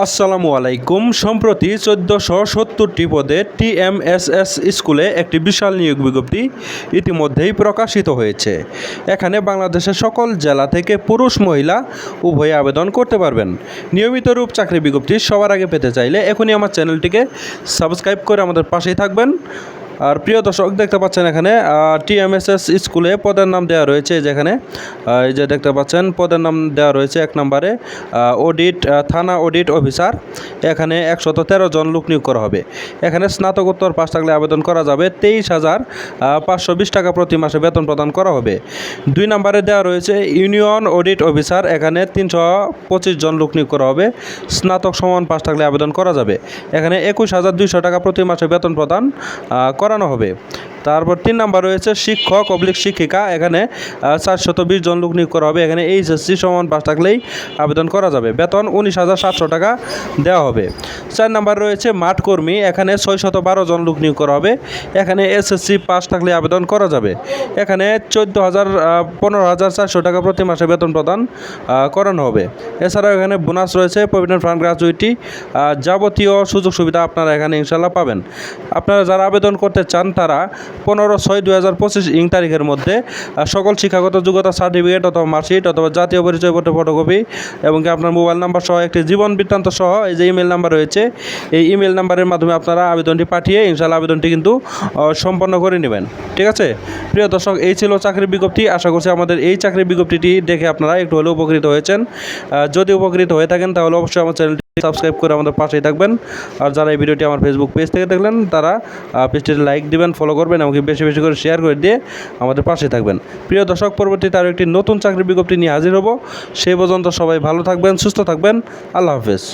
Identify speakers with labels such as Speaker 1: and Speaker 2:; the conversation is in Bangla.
Speaker 1: আসসালামু আলাইকুম। সম্প্রতি চোদ্দোশো সত্তরটি পদে টিএমএসএস স্কুলে একটি বিশাল নিয়োগ বিজ্ঞপ্তি ইতিমধ্যেই প্রকাশিত হয়েছে। এখানে বাংলাদেশের সকল জেলা থেকে পুরুষ, মহিলা উভয়ে আবেদন করতে পারবেন। নিয়মিত রূপ চাকরি বিজ্ঞপ্তি সবার আগে পেতে চাইলে এখনই আমার চ্যানেলটিকে সাবস্ক্রাইব করে আমাদের পাশেই থাকবেন। আর প্রিয় দর্শক দেখতে পাচ্ছেন এখানে টিএমএসএস স্কুলে পদের নাম দেওয়া রয়েছে যেখানে এই যে দেখতে পাচ্ছেন পদের নাম দেওয়া রয়েছে এক নম্বরে অডিট থানা অডিট অফিসার। এখানে একশত তেরো জন লোক নিয়োগ করা হবে। এখানে স্নাতকোত্তর পাস থাকলে আবেদন করা যাবে তেইশ হাজার পাঁচশো বিশ টাকা প্রতি মাসে বেতন প্রদান করা হবে। দুই নম্বরে দেওয়া রয়েছে ইউনিয়ন অডিট অফিসার। এখানে তিনশো পঁচিশ জন লোক নিয়োগ করা হবে। স্নাতক সমান পাস থাকলে আবেদন করা যাবে। এখানে একুশ হাজার দুইশো টাকা প্রতি মাসে বেতন প্রদান আহ, করানো হবে। তারপর তিন নাম্বার রয়েছে শিক্ষক, অবলিক শিক্ষিকা। এখানে চারশত বিশ জন লোক নিয়োগ করা হবে। এখানে এইচএসসি সমান পাস থাকলেই আবেদন করা যাবে। বেতন উনিশ হাজার সাতশো টাকা দেওয়া হবে। চার নাম্বার রয়েছে মাঠ কর্মী। এখানে ছয়শত বারো জন লোক নিয়োগ করা হবে। এখানে এসএসসি পাস থাকলে আবেদন করা যাবে। এখানে চোদ্দ হাজার পনেরো হাজার চারশো টাকা প্রতি মাসে বেতন প্রদান করানো হবে। এছাড়াও এখানে বোনাস রয়েছে, প্রভিডেন্ট ফান্ড গ্রাচুইটি যাবতীয় সুযোগ সুবিধা আপনারা এখানে ইনশাল্লাহ পাবেন। আপনারা যারা আবেদন করতে চান, তারা পনেরো ছয় দু হাজার পঁচিশ ইং তারিখের মধ্যে সকল শিক্ষাগত যোগ্যতা সার্টিফিকেট অথবা মার্কশিট অথবা জাতীয় পরিচয়পত্র ফটোকপি এবং কি আপনার মোবাইল নাম্বার সহ একটি জীবন বৃত্তান্ত সহ এই যে ইমেল নাম্বার রয়েছে, এই ইমেল নাম্বারের মাধ্যমে আপনারা আবেদনটি পাঠিয়ে ইনশাল্লাহ আবেদনটি কিন্তু সম্পন্ন করে নেবেন। ঠিক আছে? প্রিয় দর্শক, এই ছিল চাকরির বিজ্ঞপ্তি। আশা করছি আমাদের এই চাকরির বিজ্ঞপ্তিটি দেখে আপনারা একটু হলেও উপকৃত হয়েছেন। যদি উপকৃত হয়ে থাকেন তাহলে অবশ্যই আমার চ্যানেলটি সাবস্ক্রাইব করে আমাদের পাশেই থাকবেন। আর যারা এই ভিডিওটি আমার ফেসবুক পেজ থেকে দেখলেন, তারা পেজটি লাইক দিবেন ফলো করবেন এমনকি বেশি বেশি করে শেয়ার করে দিয়ে আমাদের পাশে থাকবেন। প্রিয় দর্শক, পরবর্তীতে আরও একটি নতুন চাকরি বিজ্ঞপ্তি নিয়ে হাজির হব। সেই পর্যন্ত সবাই ভালো থাকবেন, সুস্থ থাকবেন। আল্লাহ হাফেজ।